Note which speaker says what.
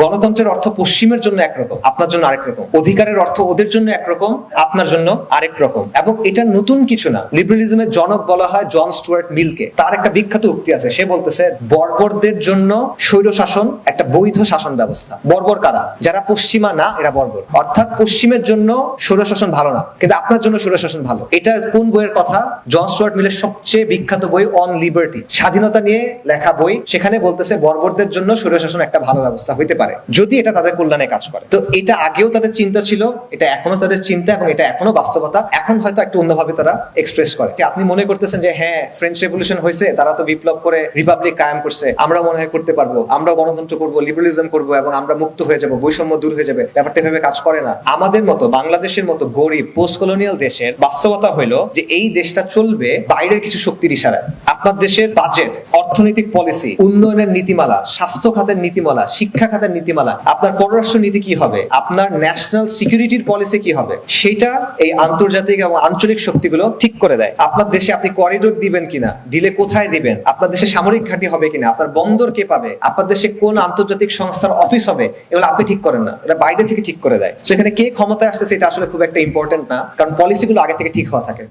Speaker 1: গণতন্ত্রের অর্থ পশ্চিমের জন্য একরকম আপনার জন্য আরেক রকম, অধিকারের অর্থ ওদের জন্য একরকম আপনার জন্য আরেক রকম। এবং এটা নতুন কিছু না। লিবারেলিজমের জনক বলা হয় জন স্টুয়ার্ট মিলকে। তার একটা বিখ্যাত উক্তি আছে, সে বলতেছে, বর্বরদের জন্য স্বৈর শাসন একটা বৈধ শাসন ব্যবস্থা। বর্বর কারা? যারা পশ্চিমা না, এরা বর্বর। অর্থাৎ পশ্চিমের জন্য স্বৈর শাসন ভালো না, কিন্তু আপনার জন্য স্বৈর শাসন ভালো। এটা কোন বইয়ের কথা? জন স্টুয়ার্ট মিলের সবচেয়ে বিখ্যাত বই অন লিবার্টি। স্বাধীনতা নিয়ে লেখা বই, সেখানে বলতেছে, বর্বরদের জন্য স্বৈর শাসন একটা ভালো ব্যবস্থা হইতে পারে। যদি এটা তাদের কল্যাণে কাজ করে। তো এটা আগেও তাদের চিন্তা ছিল, এটা এখনও তাদের চিন্তা এবং এটা এখনও বাস্তবতা। এখন হয়তো একটু অন্যভাবে তারা এক্সপ্রেস করে। আপনি মনে করতেছেন যে হ্যাঁ ফ্রেঞ্চ রেভলিউশন হয়েছে, তারা তো বিপ্লব করে রিপাবলিক কায়েম করছে, আমরা মনে হয় করতে পারব, আমরা গণতন্ত্র করব লিবারালিজম করব এবং আমরা মুক্ত হয়ে যাব, বৈষম্য দূর হয়ে যাবে, ব্যাপারটা এভাবে কাজ করে না। আমাদের মতো, বাংলাদেশের মতো গরিব পোস্ট কলোনিয়াল দেশের বাস্তবতা হলো যে, এই দেশটা চলবে বাইরের কিছু শক্তির ইশারায়। আপনার দেশের বাজেট অর্থনৈতিক পলিসি উন্নয়নের নীতিমালা, স্বাস্থ্য খাতের নীতিমালা, শিক্ষা খাতের নীতিমালা, আপনার পররাষ্ট্র নীতি কি হবে? আপনার ন্যাশনাল সিকিউরিটির পলিসি কি হবে? সেটা এই আন্তর্জাতিক এবং আঞ্চলিক শক্তিগুলো ঠিক করে দেয়। আপনার দেশে আপনি করিডোর দিবেন কিনা? দিলে কোথায় দিবেন? আপনার দেশে সামরিক ঘাঁটি হবে কিনা? আপনার বন্দর কে পাবে? আপনার দেশে কোন আন্তর্জাতিক সংস্থার অফিস হবে? এগুলো আপনি ঠিক করেন না। এটা বাইরে থেকে ঠিক করে দেয়। সেখানে কে ক্ষমতায় আসছে সেটা আসলে খুব একটা ইম্পর্টেন্ট না। কারণ পলিসিগুলো আগে থেকে ঠিক হওয়া থাকে